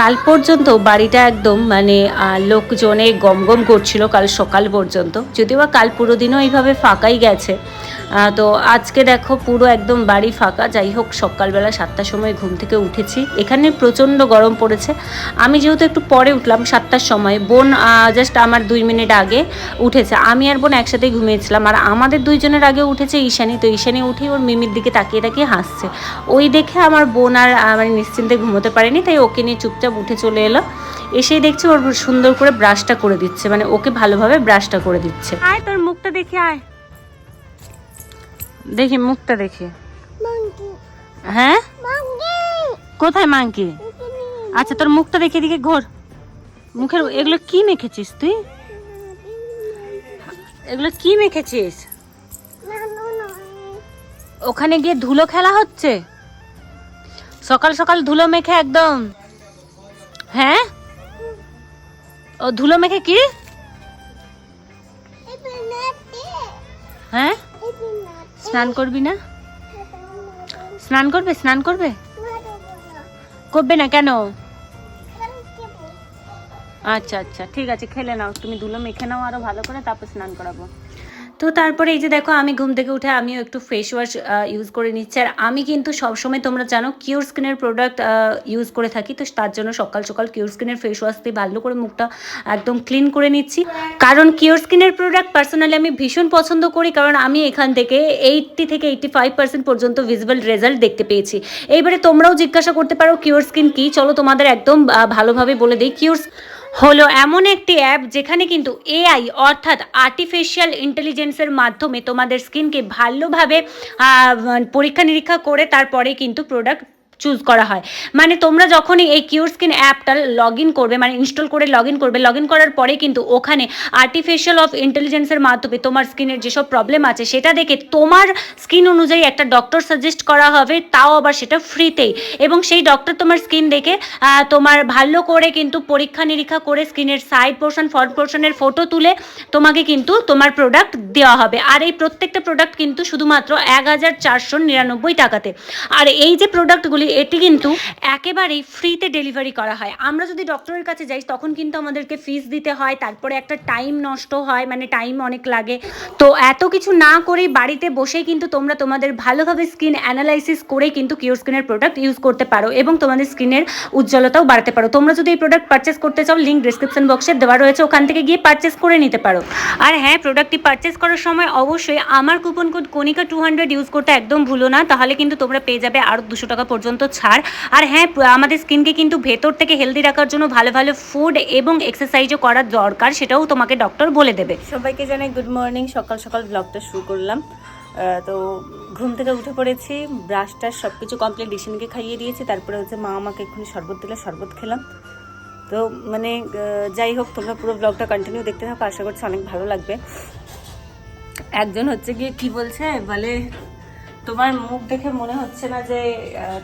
কাল পর্যন্ত বাড়িটা একদম মানে লোকজনে গমগম করছিল কাল সকাল পর্যন্ত। যদিও বা কাল পুরো দিনও এইভাবে ফাঁকাই গেছে। তো আজকে দেখো পুরো একদম বাড়ি ফাঁকা। যাই হোক, সকালবেলা সাতটার সময় ঘুম থেকে উঠেছি। এখানে প্রচণ্ড গরম পড়েছে। আমি যেহেতু একটু পরে উঠলাম সাতটার সময়, বোন জাস্ট আমার দুই মিনিট আগে উঠেছে। আমি আর বোন একসাথেই ঘুমিয়েছিলাম। আর আমাদের দুইজনের আগে উঠেছে ঈশানি। তো ঈশানি উঠেই ওর মিমির দিকে তাকিয়ে তাকিয়ে হাসছে। ওই দেখে আমার বোন আর মানে নিশ্চিন্তে ঘুমোতে পারেনি, তাই ওকে নিয়ে চুপচাপ উঠে চলে এলো। এসেই দেখছি ওর সুন্দর করে ব্রাশটা করে দিচ্ছে। মানে ওকে ভালোভাবে ব্রাশটা করে দিচ্ছে। আয় তোর মুখটা দেখে আয়। দেখি মুখটা দেখি। হ্যাঁ? কোথায় মাংকি আচ্ছা তোর মুখটা দেখে দিকে ঘোর। মুখের এগুলো কি মেখেছিস তুই? এগুলো কি মেখেছিস? ওখানে গিয়ে ধুলো খেলা হচ্ছে? সকাল সকাল ধুলো মেখে একদম। হ্যাঁ? ও ধুলো মেখে কি? হ্যাঁ? স্নান করবি না? স্নান করবে স্নান করবে? করবে না কেন? আচ্ছা আচ্ছা ঠিক আছে, খেলে নাও। তুমি ধুলো মেখে নাও আরও ভালো করে, তারপর স্নান করাবো। তো তারপরে এই যে দেখো, আমি ঘুম থেকে উঠে আমিও একটু ফেস ওয়াশ ইউজ করে নিচ্ছি। আর আমি কিন্তু সবসময় তোমরা জানো কিউর স্কিনের প্রোডাক্ট ইউজ করে থাকি। তো তার জন্য সকাল সকাল কিউর স্কিনের ফেস ওয়াশ দিয়ে ভালো করে মুখটা একদম ক্লিন করে নিচ্ছি। কারণ কিউর স্কিনের প্রোডাক্ট পার্সোনালি আমি ভীষণ পছন্দ করি, কারণ আমি এখান থেকে এইটটি থেকে এইটটি ফাইভ পার্সেন্ট পর্যন্ত ভিজিবল রেজাল্ট দেখতে পেয়েছি। এইবারে তোমরাও জিজ্ঞাসা করতে পারো কিউর স্কিন কি? চলো তোমাদের একদম ভালোভাবে বলে দিই। কিউর হলো এমন একটি অ্যাপ যেখানে কিন্তু এআই অর্থাৎ আর্টিফিশিয়াল ইন্টেলিজেন্সের মাধ্যমে তোমাদের স্কিনকে ভালোভাবে পরীক্ষা নিরীক্ষা করে তারপরে কিন্তু প্রোডাক্ট চুজ করা হয়। মানে তোমরা যখনই এই কিউর স্কিন অ্যাপটা লগ ইন করবে মানে ইনস্টল করে লগ ইন করবে লগ ইন করার পরে কিন্তু ওখানে আর্টিফিশিয়াল অফ ইন্টেলিজেন্সের মাধ্যমে তোমার স্কিনের যেসব প্রবলেম আছে, সেটা দেখে তোমার স্কিন অনুযায়ী একটা ডক্টর সাজেস্ট করা হবে, তাও আবার সেটা ফ্রিতেই এবং সেই ডক্টর তোমার স্কিন দেখে তোমার ভালো করে কিন্তু পরীক্ষা নিরীক্ষা করে স্কিনের সাইড পোর্শন ফ্রন্ট পোর্শনের ফটো তুলে তোমাকে কিন্তু তোমার প্রোডাক্ট দেওয়া হবে। আর এই প্রত্যেকটা প্রোডাক্ট কিন্তু শুধুমাত্র এক হাজার চারশো নিরানব্বই টাকাতে। আর এই যে প্রোডাক্টগুলি এটি কিন্তু একেবারেই ফ্রিতে ডেলিভারি করা হয়। আমরা যদি ডক্টরের কাছে যাই, তখন কিন্তু আমাদেরকে ফিস দিতে হয়, তারপরে একটা টাইম নষ্ট হয় মানে টাইম অনেক লাগে। তো এত কিছু না করেই বাড়িতে বসেই কিন্তু তোমরা তোমাদের ভালোভাবে স্কিন অ্যানালাইসিস করেই কিন্তু কিওর স্কিনের প্রোডাক্ট ইউজ করতে পারো এবং তোমাদের স্কিনের উজ্জ্বলতাও বাড়াতে পারো। তোমরা যদি এই প্রোডাক্ট পারচেস করতে চাও লিঙ্ক ডিসক্রিপশন বক্সে দেওয়া রয়েছে, ওখান থেকে গিয়ে পারচেস করে নিতে পারো। আর হ্যাঁ প্রোডাক্টটি পারচেস করার সময় অবশ্যই আমার coupon code Konika two hundred use করতে একদম ভুলো না, তাহলে কিন্তু তোমরা পেয়ে যাবে আরও দুশো টাকা পর্যন্ত ছাড়। আর হ্যাঁ আমাদের স্কিনকে কিন্তু ভেতর থেকে হেলদি রাখার জন্য ভালো ভালো ফুড এবং এক্সারসাইজও করা দরকার, সেটাও তোমাকে ডক্টর বলে দেবে। সবাইকে জানাই গুড মর্নিং সকাল সকাল ব্লগটা শুরু করলাম। তো ঘুম থেকে উঠে পড়েছি ব্রাশটা সব কিছু কমপ্লিট ডিসিনকে খাইয়ে দিয়েছি, তারপরে হচ্ছে মা আমাকে এক্ষুনি শরবত দিলে, শরবত খেলাম। তো মানে যাই হোক, তোমরা পুরো ব্লগটা কন্টিনিউ দেখতে থাকো, আশা করছি অনেক ভালো লাগবে। একজন হচ্ছে গিয়ে কি বলছে? বলে তোমার মুখ দেখে মনে হচ্ছে না যে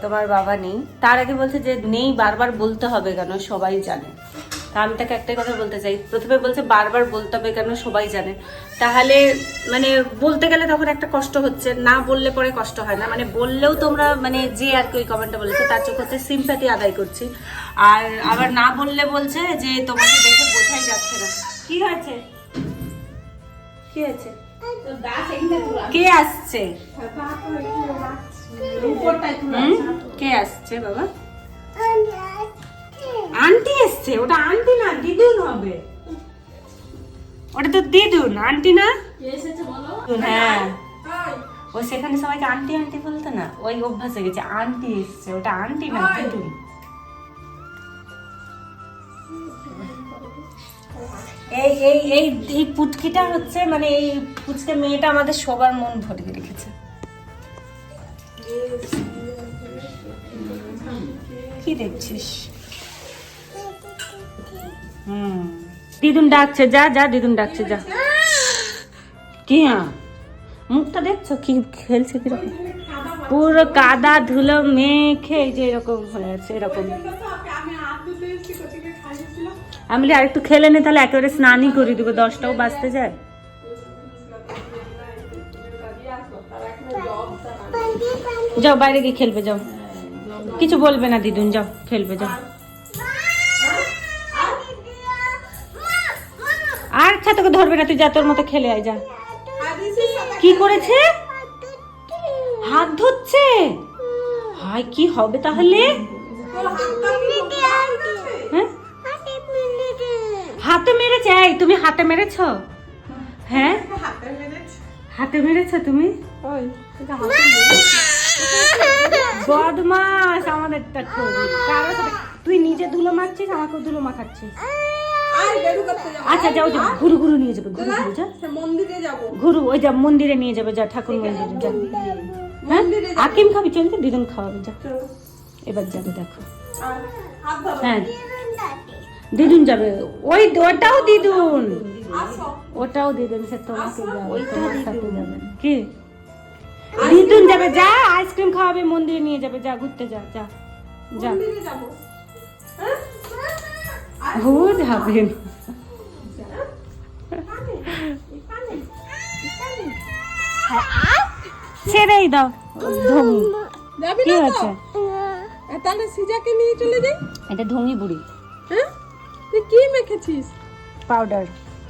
তোমার বাবা নেই। তার আগে বলছে যে, নেই, বারবার বলতে হবে কেন? সবাই জানে। তা আমি তাকে একটাই কথা বলতে চাই। প্রথমে বলছে, বারবার বলতে হবে কেন? সবাই জানে। তাহলে মানে বলতে গেলে তখন একটা কষ্ট হচ্ছে। না বললে পরে কষ্ট হয় না। মানে বললেও তোমরা মানে যে আর কি ওই কমেন্টটা বলেছে, তার চোখ হচ্ছে সিম্প্যাথি আদায় করছি। আর আবার না বললে বলছে যে, তোমাকে দেখে বোঝাই যাচ্ছে না। কি হয়েছে? কি হয়েছে? কে আসছে? কে আসছে বাবা? আন্টি এসছে? ওটা আন্টি না দিদুন হবে। ওটা তো দিদুন আন্টি না? হ্যাঁ। ও সেখানে সবাইকে আন্টি আন্টি বলতো না? ওই অভ্যাস হয়ে গেছে আন্টি এসছে। ওটা আন্টি না দিদুন। এই এই এই এই পুচকিটা হচ্ছে মানে এই পুচকে মেয়েটা আমাদের সবার মন ভরিয়ে রেখেছে। কি দেখছিস? হুম। দিদুন ডাকছে, যা যা, দিদুন ডাকছে, যা। কি হ্যাঁ? মুখটা দেখছ কি খেলছে কীরকম? পুরো কাদা ধুলো মেখে এই যে এরকম হয়ে আছে, এরকম। আমি বলি আরেকটু খেলে নে তাহলে একেবারে স্নানই করে দিব দশটাও বাঁচতে যায়। যাও বাইরে গিয়ে খেলবে যাও। কিছু বলবে না দিদুন যাও খেলবে যাও। আর খা তোকে ধরবে না তুই যা তোর মতো খেলে আয় যা। কি করেছে? হাত ধরছে? হয় কি হবে তাহলে? হ্যাঁ? হাতে মেরেছে? এই তুমি হাতে মেরেছো? হ্যাঁ? হাতে মেরেছো। তুমি? বদমাস আমাদেরটা সাথে তুই নিজে ধুলো মাখছিস আমাকেও ধুলো মাখাচ্ছিস। আচ্ছা যাও যাও ঘুরু ঘুরু নিয়ে যাবে ঘুরু ঘুরু যা। মন্দিরে যাব। ঘুরু ওই যা মন্দিরে নিয়ে যাবে যা ঠাকুর মন্দিরে যা। হ্যাঁ? আকিম খাবি চল তো দিদুন খাওয়াবে যা। এবার যাবে দেখো। হ্যাঁ। দিদুন যাবে। ওই ওটাও দিদুন। ওটাও দিদুন সে তোমাকে যাবে তোমার সাথে যাবে। কি? দিদুন যাবে যা আইসক্রিম খাওয়াবে মন্দিরে নিয়ে যাবে যা ঘুরতে যা যা যা। মন্দিরে ও যাবে ছেড়েই দাও যাবি কি আছে? তাহলে সিজাকে নিয়ে চলে যাই। এটা ঢঙি বুড়ি। হ্যাঁ? মেখেছিস পাউডার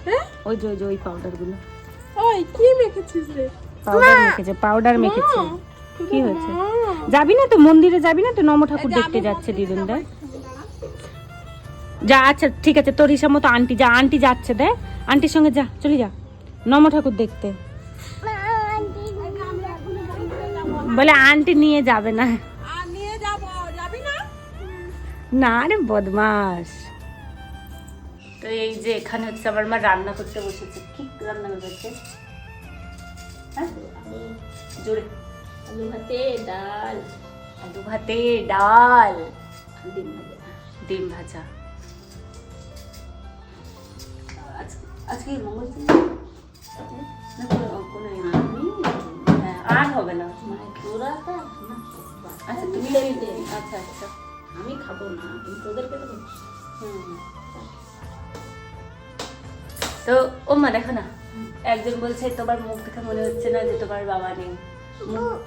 হ্যাঁ? ওই যে ওই যে ওই পাউডারগুলো ওই কি মেখেছিস রে? পাউডার মেখেছে পাউডার মেখেছে। কি হয়েছে? যাবি না তো? মন্দিরে যাবি না তো? নম ঠাকুর দেখতে যাচ্ছে দিদুনদা যা আচ্ছা ঠিক আছে তোর হিসাব মতো আন্টি যা আন্টি যাচ্ছে দে আন্টির সঙ্গে যা চলে যা। নম ঠাকুর দেখতে। বলে আন্টি নিয়ে যাবে না। আর নিয়ে যাব যাবি না? না রে বদমাস তো এই যে এখানে হচ্ছে আমার মা রান্না করতে বসেছে। কি রান্না করেছে? হ্যাঁ? জোরে। আলু ভাতে ডাল। আলু ভাতে ডাল। ডিম ভাজা। ডিম ভাজা। আজ- আজকে ইয়ে হ্যাঁ, আর হবে না। মানে আচ্ছা তুমি। আচ্ছা আচ্ছা। আমি খাব না তোদেরকে তো হুম। তো ও মা দেখো না একজন বলছে তোমার মুখ দেখে মনে হচ্ছে না যে তোমার বাবা নেই।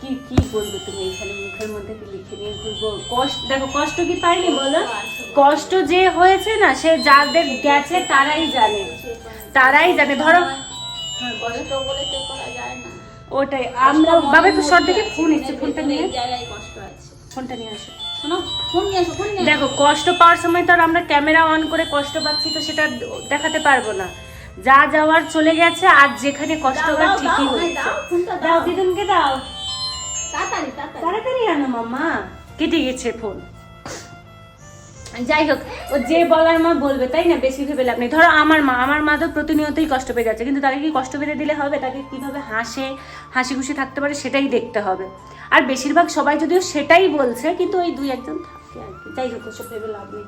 কি কি বলবে তুমি এখানে? মুখের মধ্যে কি লিখে নিয়ে ঘুরবো? কষ্ট দেখো কষ্ট কি পাইনি বলো? কষ্ট যে হয়েছে না সে যাদের গেছে তারাই জানে। তারাই জানে। ধরো হ্যাঁ, ওটাই আমরা বাবা একটু শর্ট দেখে ফোন এসছে ফোনটা নিয়ে। কষ্ট আছে। ফোনটা নিয়ে আসো। দেখো কষ্ট পাওয়ার সময় তো আর আমরা ক্যামেরা অন করে কষ্ট পাচ্ছি তো সেটা দেখাতে পারব না। যা যাওয়ার চলে গেছে আর যেখানে কষ্ট হওয়ার ঠিকই হচ্ছে। দাও। দিদুনকে তাড়াতাড়ি আনো মামা। কেটে গেছে ফোন। যাই হোক ও যে বলার মা বলবে তাই না? বেশি ভেবে লাভ নেই। ধরো আমার মা আমার মা তো প্রতিনিয়তই কষ্ট পেয়ে যাচ্ছে কিন্তু তাকে কি কষ্ট পেতে দিলে হবে? তাকে কীভাবে হাসে হাসি খুশি থাকতে পারে সেটাই দেখতে হবে। আর বেশিরভাগ সবাই যদিও সেটাই বলছে কিন্তু ওই দুই একজন থাকে আর কি। যাই হোক ওসব ভেবে লাভ নেই।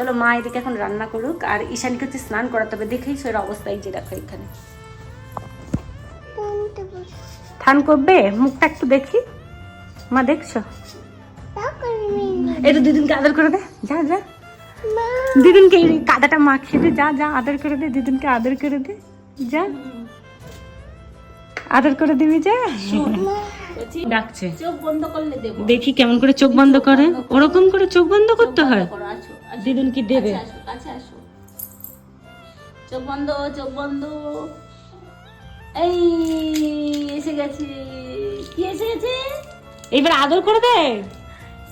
চলো মা এদিকে এখন রান্না করুক আর ঈশানীকে হচ্ছে স্নান করাতে হবে। দেখেই সের অবস্থায় যে দেখো এখানে। থান করবে? মুখটা একটু দেখি। মা দেখছ? একটু দিদিনকে আদর করে দে। যা যা। দিদিনকে এই কাদাটা মাখিয়ে দে। যা যা আদর করে দে। দিদিনকে আদর করে দে। যা। আদর করে দিবি যা? ডাকছে। চোখ বন্ধ করলে দেখি কেমন করে চোখ বন্ধ করে। ওরকম করে চোখ বন্ধ করতে হয়। দিদুন কি দেবে? কাছে আসো। চোখ বন্ধ চোখ বন্ধ। এই এসে গেছে। কি এসে গেছে? এইবার আদর করে দে।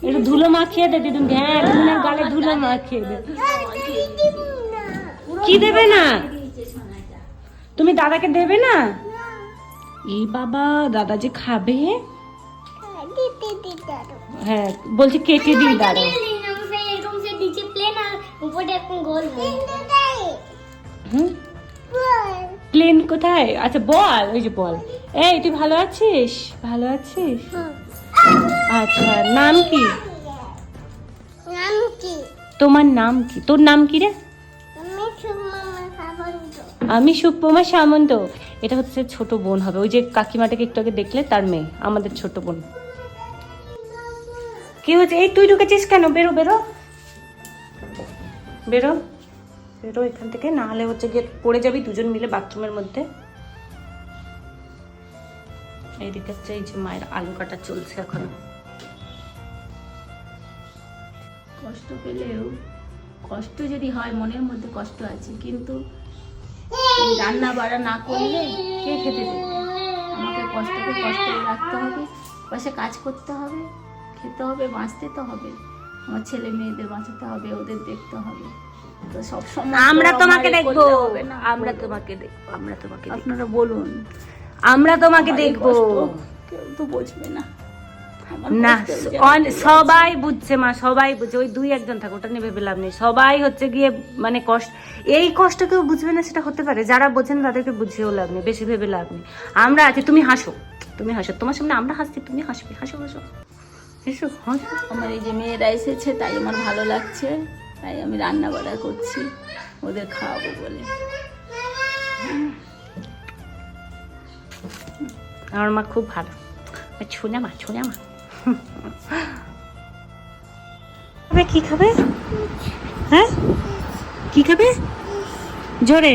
একটু ধুলো মাখিয়ে দে দিদুনকে হ্যাঁ দিদুনের গালে ধুলো মাখিয়ে দে। কি দেবে না? তুমি দাদাকে দেবে না? এই বাবা দাদা যে খাবে? হ্যাঁ বলছি কেটে দিই দাঁড়া হুম? প্লেন কোথায়? আচ্ছা বল ওই যে বল। এই তুই ভালো আছিস? ভালো আছিস? আচ্ছা নাম কি? নাম কি? তোমার নাম কি? তোর নাম কি রে? আমি সুপ্রমা সামন্ত। এটা হচ্ছে ছোট বোন হবে। ওই যে কাকিমাটাকে একটু আগে দেখলে তার মেয়ে আমাদের ছোট বোন। কি হচ্ছে? এই তুই ঢুকেছিস কেন? বেরো বেরো। বেরো বেরো এখান থেকে। না হলে হচ্ছে গিয়ে পড়ে যাবি দুজন মিলে বাথরুমের মধ্যে। এইদিকে হচ্ছে এই যে মায়ের আলু কাটা চলছে এখন। কষ্ট পেলেও, কষ্ট যদি হয়, মনের মধ্যে কষ্ট আছে, কিন্তু রান্না বাড়া না করলে কে খেতে দেবে? আমাকে কষ্টকে কষ্ট রাখতে হবে, পাশে কাজ করতে হবে, খেতে হবে, বাঁচতে তো হবে। আমার ছেলে মেয়েদের বাঁচাতে হবে ওদের দেখতে হবে। তো সব সময় আমরা তোমাকে দেখব। আমরা তোমাকে দেখব আমরা তোমাকে আপনারা বলুন। আমরা তোমাকে দেখব। কেউ তো বুঝবে না। সবাই বুঝছে মা সবাই বুঝছে। ওই দুই একজন থাকে ওটা নিয়ে ভেবে লাভ নেই। সবাই হচ্ছে গিয়ে মানে কষ্ট এই কষ্ট কেউ বুঝবে না সেটা হতে পারে। যারা বোঝেন তাদেরকে বুঝিয়েও লাভ নেই বেশি ভেবে লাভ নেই। আমরা আছি তুমি হাসো। তুমি হাসো। তোমার সামনে আমরা হাসছি তুমি হাসবে। হাসো হাসো। হাসো আমার এই যে মেয়েরা এসেছে তাই আমার ভালো লাগছে। তাই আমি রান্না বাড়া করছি ওদের খাওয়াবো বলে। আমার মা খুব ভালো। ছুনে মা ছুনে মা। খাবে কি খাবে? হ্যাঁ? কি খাবে? জোরে।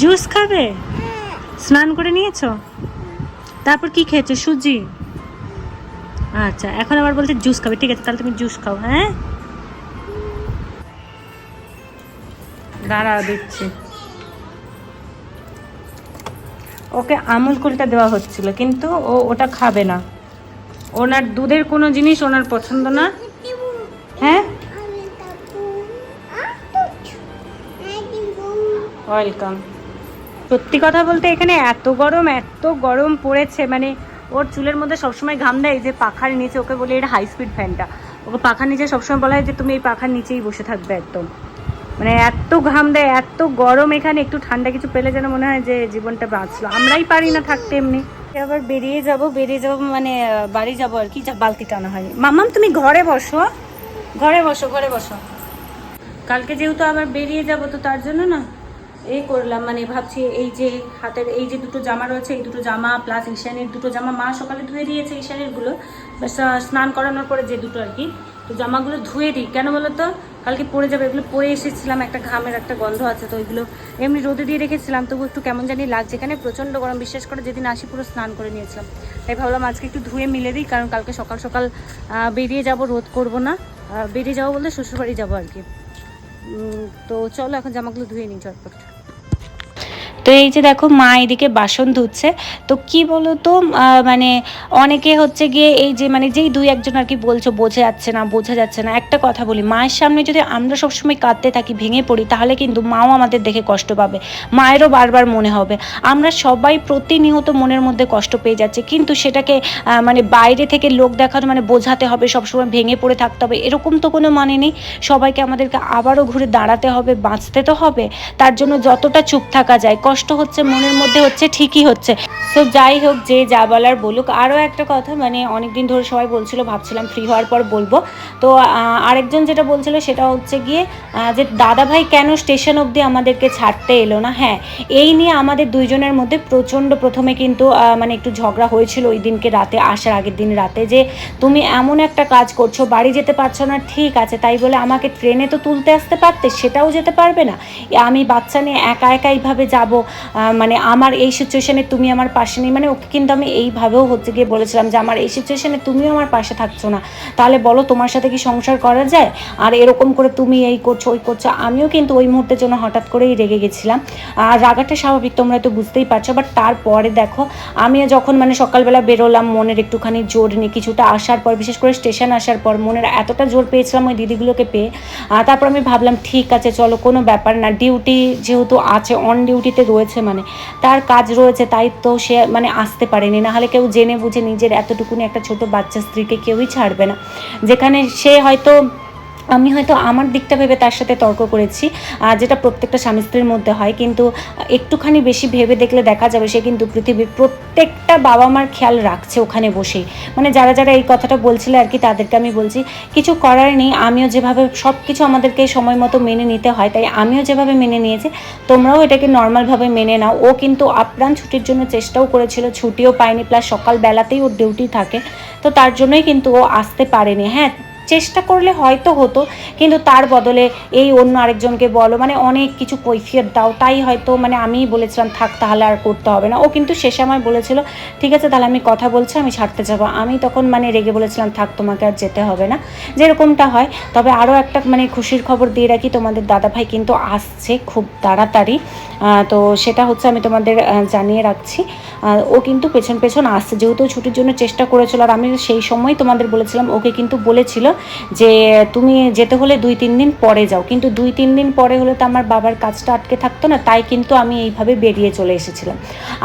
জুস খাবে? স্নান করে নিয়েছো? তারপর কি খেয়েছো? সুজি? আচ্ছা এখন আবার বলতে জুস খাবে। ঠিক আছে, তাহলে তুমি জুস খাও হ্যাঁ? দাঁড়া দিচ্ছি। ওকে আমুল কুলটা দেওয়া হচ্ছিল, কিন্তু ও ওটা খাবে না। ওনার দুধের কোনো জিনিস ওনার পছন্দ না। হ্যাঁ? ওয়েলকাম সত্যি কথা বলতে এখানে এত গরম এত গরম পড়েছে মানে ওর চুলের মধ্যে সবসময় ঘাম দেয় এই যে পাখার নিচে ওকে বলি এটা হাই স্পিড ফ্যানটা ওকে পাখার নিচে সবসময় বলা হয় যে তুমি এই পাখার নিচেই বসে থাকবে একদম। মানে এত ঘাম দেয় এত গরম এখানে একটু ঠান্ডা কিছু পেলে যেন মনে হয় যে জীবনটা বাঁচলো। আমরাই পারি না থাকতে এমনি। আবার বেরিয়ে যাব বেরিয়ে যাব মানে বাড়ি যাব আর কি যা বালতি টানা হয়নি মামাম তুমি ঘরে বসো। ঘরে বসো ঘরে বসো। কালকে যেহেতু আবার বেরিয়ে যাব তো তার জন্য না এই করলাম মানে ভাবছি এই যে হাতের এই যে দুটো জামা রয়েছে, এই দুটো জামা প্লাস ঈশানের দুটো জামা মা সকালে ধুয়ে দিয়েছে ঈশানেরগুলো। স্নান করানোর পরে যে দুটো আর কি, তো জামাগুলো ধুয়ে দিই। কেন বলো তো কালকে পরে যাবে, এগুলো পরে এসেছিলাম, একটা ঘামের একটা গন্ধ আছে, তো ওইগুলো এমনি রোদে দিয়ে রেখেছিলাম, তবু একটু কেমন জানি লাগছে। এখানে প্রচণ্ড গরম বিশ্বাস করে যেদিন আসি পুরো স্নান করে নিয়েছিলাম। তাই ভাবলাম আজকে একটু ধুয়ে মিলে দিই, কারণ কালকে সকাল সকাল বেরিয়ে যাব, রোদ করব না। বেরিয়ে যাব বলতে শ্বশুরবাড়ি যাব আর কি। তো চলো এখন জামাগুলো ধুয়ে নিই চটপট তো এই যে দেখো মা এদিকে বাসন ধুচ্ছে। তো কি বলো তো মানে অনেকে হচ্ছে গিয়ে এই যে মানে যেই দুই একজন আর কি বলছো, বোঝা যাচ্ছে না, বোঝা যাচ্ছে না। একটা কথা বলি, মায়ের সামনে যদি আমরা সবসময় কাঁদতে থাকি, ভেঙে পড়ি, তাহলে কিন্তু মাও আমাদের দেখে কষ্ট পাবে। মায়েরও বারবার মনে হবে। আমরা সবাই প্রতিনিয়ত মনের মধ্যে কষ্ট পেয়ে যাচ্ছে, কিন্তু সেটাকে মানে বাইরে থেকে লোক দেখানো মানে বোঝাতে হবে, সবসময় ভেঙে পড়ে থাকতে হবে, এরকম তো কোনো মানে নেই। সবাইকে আমাদেরকে আবারও ঘুরে দাঁড়াতে হবে, বাঁচতে তো হবে। তার জন্য যতটা চুপ থাকা যায়, কষ্ট হচ্ছে মনের মধ্যে হচ্ছে ঠিকই হচ্ছে। তো যাই হোক, যে যা বলার বলুক। আরও একটা কথা মানে অনেক দিন ধরে সবাই বলছিল, ভাবছিলাম ফ্রি হওয়ার পর বলব। তো আরেকজন যেটা বলছিল, সেটা হচ্ছে গিয়ে যে দাদা ভাই কেন স্টেশন অবধি আমাদেরকে ছাড়তে এলো না? হ্যাঁ এই নিয়ে আমাদের দুইজনের মধ্যে প্রচণ্ড প্রথমে কিন্তু মানে একটু ঝগড়া হয়েছিল ওই দিনকে রাতে, আসার আগের দিন রাতে যে, তুমি এমন একটা কাজ করছ, বাড়ি যেতে পারছ না, ঠিক আছে, তাই বলে আমাকে ট্রেনে তো তুলতে আসতে পারতে, সেটাও যেতে পারবে না? আমি বাচ্চা নিয়ে একা একা এইভাবে যাব মানে আমার এই সিচুয়েশানে তুমি আমার পাশে নেই মানে ওকে কিন্তু আমি এইভাবেও হচ্ছে গিয়ে বলেছিলাম যে, আমার এই সিচুয়েশনে তুমিও আমার পাশে থাকছো না। তাহলে বলো তোমার সাথে কি সংসার করা যায়? আর এরকম করে তুমি এই করছ, ওই করছ। আমিও কিন্তু ওই মুহূর্তের জন্য হঠাৎ করেই রেগে গেছিলাম। আর রাগাটা স্বাভাবিক, তোমরা তো বুঝতেই পারছ। বাট তারপরে দেখো আমিও যখন মানে সকালবেলা বেরোলাম, মনের একটুখানি জোর নিয়ে কিছুটা আসার পর, বিশেষ করে স্টেশন আসার পর, মনের এতটা জোর পেয়েছিলাম ওই দিদিগুলোকে পেয়ে তারপর আমি ভাবলাম, ঠিক আছে, চলো, কোনো ব্যাপার না। ডিউটি যেহেতু আছে অন ডিউটিতে রয়েছে মানে। তার কাজ রয়েছে, তাই তো সে মানে আসতে পারেনি। নাহলে কেউ জেনে বুঝে নিজের এতটুকুনি একটা ছোট বাচ্চা স্ত্রীকে কেউই ছাড়বে না। যেখানে সে হয়তো আমি হয়তো আমার দিকটা ভেবে তার সাথে তর্ক করেছি যেটা প্রত্যেকটা স্বামী স্ত্রীর মধ্যে হয়, কিন্তু একটুখানি বেশি ভেবে দেখলে দেখা যাবে সে কিন্তু পৃথিবীর প্রত্যেকটা বাবা মার খেয়াল রাখছে ওখানে বসেই। মানে যারা যারা এই কথাটা বলছিল আর কি, তাদেরকে আমি বলছি, কিছু করার নেই, আমিও যেভাবে সব কিছু আমাদেরকে সময় মতো মেনে নিতে হয়, তাই আমিও যেভাবে মেনে নিয়েছি, তোমরাও এটাকে নর্মালভাবে মেনে নাও। ও কিন্তু আপ্রাণ ছুটির জন্য চেষ্টাও করেছিল, ছুটিও পায়নি, প্লাস সকালবেলাতেই ওর ডিউটি থাকে, তো তার জন্যই কিন্তু ও আসতে পারেনি। হ্যাঁ চেষ্টা করলে হয়তো হতো, কিন্তু তার বদলে এই অন্য আরেকজনকে বলো মানে অনেক কিছু কৈফিয়ত দাও, তাই হয়তো মানে আমিই বলেছিলাম, থাক, তাহলে আর করতে হবে না। ও কিন্তু সে সময় বলেছিল, ঠিক আছে, তাহলে আমি কথা বলছি, আমি ছাড়তে যাব। আমি তখন মানে রেগে বলেছিলাম, থাক, তোমাকে আর যেতে হবে না। যেরকমটা হয়, তবে আরও একটা মানে খুশির খবর দিয়ে রাখি, তোমাদের দাদাভাই কিন্তু আসছে খুব তাড়াতাড়ি। তো সেটা হচ্ছে আমি তোমাদের জানিয়ে রাখছি। ও কিন্তু পেছন পেছন আসছে, যেহেতু ছুটির জন্য চেষ্টা করেছিল, আর আমি সেই সময় তোমাদের বলেছিলাম, ওকে কিন্তু বলেছিল যে, তুমি যেতে হলে দুই, তিন দিন পরে যাও। কিন্তু দুই, তিন দিন পরে হলে তো আমার বাবার কাজটা আটকে থাকতো না, তাই কিন্তু আমি এইভাবে বেরিয়ে চলে এসেছিলাম।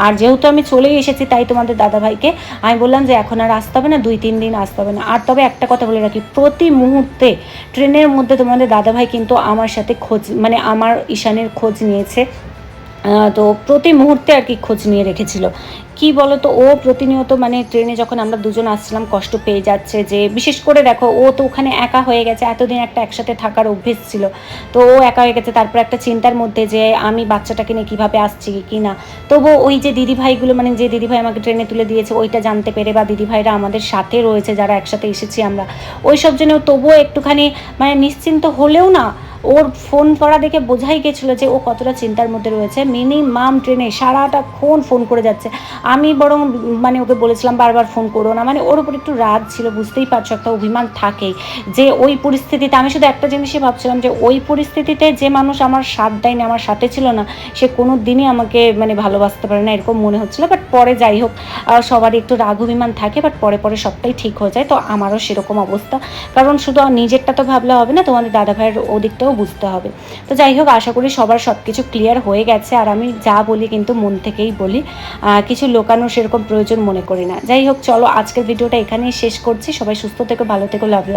আর যেহেতু আমি চলেই এসেছি, তাই তোমাদের দাদাভাইকে আমি বললাম যে, এখন আর আসতে হবে না, দুই, তিন দিন আসতে হবে না। আর তবে একটা কথা বলে রাখি, প্রতি মুহূর্তে ট্রেনের মধ্যে তোমাদের দাদাভাই কিন্তু আমার সাথে খোঁজ মানে আমার ঈশানের খোঁজ নিয়েছে। তো প্রতি মুহূর্তে আর কি খোঁজ নিয়ে রেখেছিল। কি বলো তো ও প্রতিনিয়ত মানে ট্রেনে যখন আমরা দুজন আসছিলাম, কষ্ট পেয়ে যাচ্ছে যে, বিশেষ করে দেখো, ও তো ওখানে একা হয়ে গেছে, এতদিন একটা একসাথে থাকার অভ্যেস ছিল। তো ও একা হয়ে গেছে, তারপর একটা চিন্তার মধ্যে যে, আমি বাচ্চাটাকে নিয়ে কীভাবে আসছি কি না? তবু ওই যে দিদিভাইগুলো মানে যে দিদিভাই আমাকে ট্রেনে তুলে দিয়েছে, ওইটা জানতে পেরে বা দিদিভাইরা আমাদের সাথে রয়েছে, যারা একসাথে এসেছি আমরা ওই সব জন্য তবুও একটুখানি মানে নিশ্চিন্ত হলেও না ওর ফোন করা দেখে বোঝাই গেছিল যে ও কতটা চিন্তার মধ্যে রয়েছে। মিনিমাম ট্রেনে সারাটাক্ষণ ফোন করে যাচ্ছে। আমি বরং মানে ওকে বলেছিলাম, বারবার ফোন করো না। মানে ওর উপর একটু রাগ ছিল, বুঝতেই পারছ, একটা অভিমান থাকেই। যে ওই পরিস্থিতিতে আমি শুধু একটা জিনিসই ভাবছিলাম যে ওই পরিস্থিতিতে যে মানুষ আমার সাথ দেয়নি, আমার সাথে ছিল না, সে কোনো দিনই আমাকে মানে ভালোবাসতে পারে না, এরকম মনে হচ্ছিল। বাট পরে যাই হোক সবারই একটু রাগ, অভিমান থাকে বাট পরে পরে সবটাই ঠিক হয়ে যায়। তো আমারও সেরকম অবস্থা। কারণ শুধু নিজেরটা তো ভাবলে হবে না, তোমাদের দাদা ভাইয়ের ওদিকটাও বুঝতে হবে। তো যাই হোক, আশা করি সবার সব কিছু ক্লিয়ার হয়ে গেছে। আর আমি যা বলি কিন্তু মন থেকেই বলি। কিছু লোকানো সেরকম প্রয়োজন মনে করি না। যাই হোক, চলো আজকের ভিডিওটা এখানেই শেষ করছি। সবাই সুস্থ থেকে, ভালো থেকে লাভ ইউ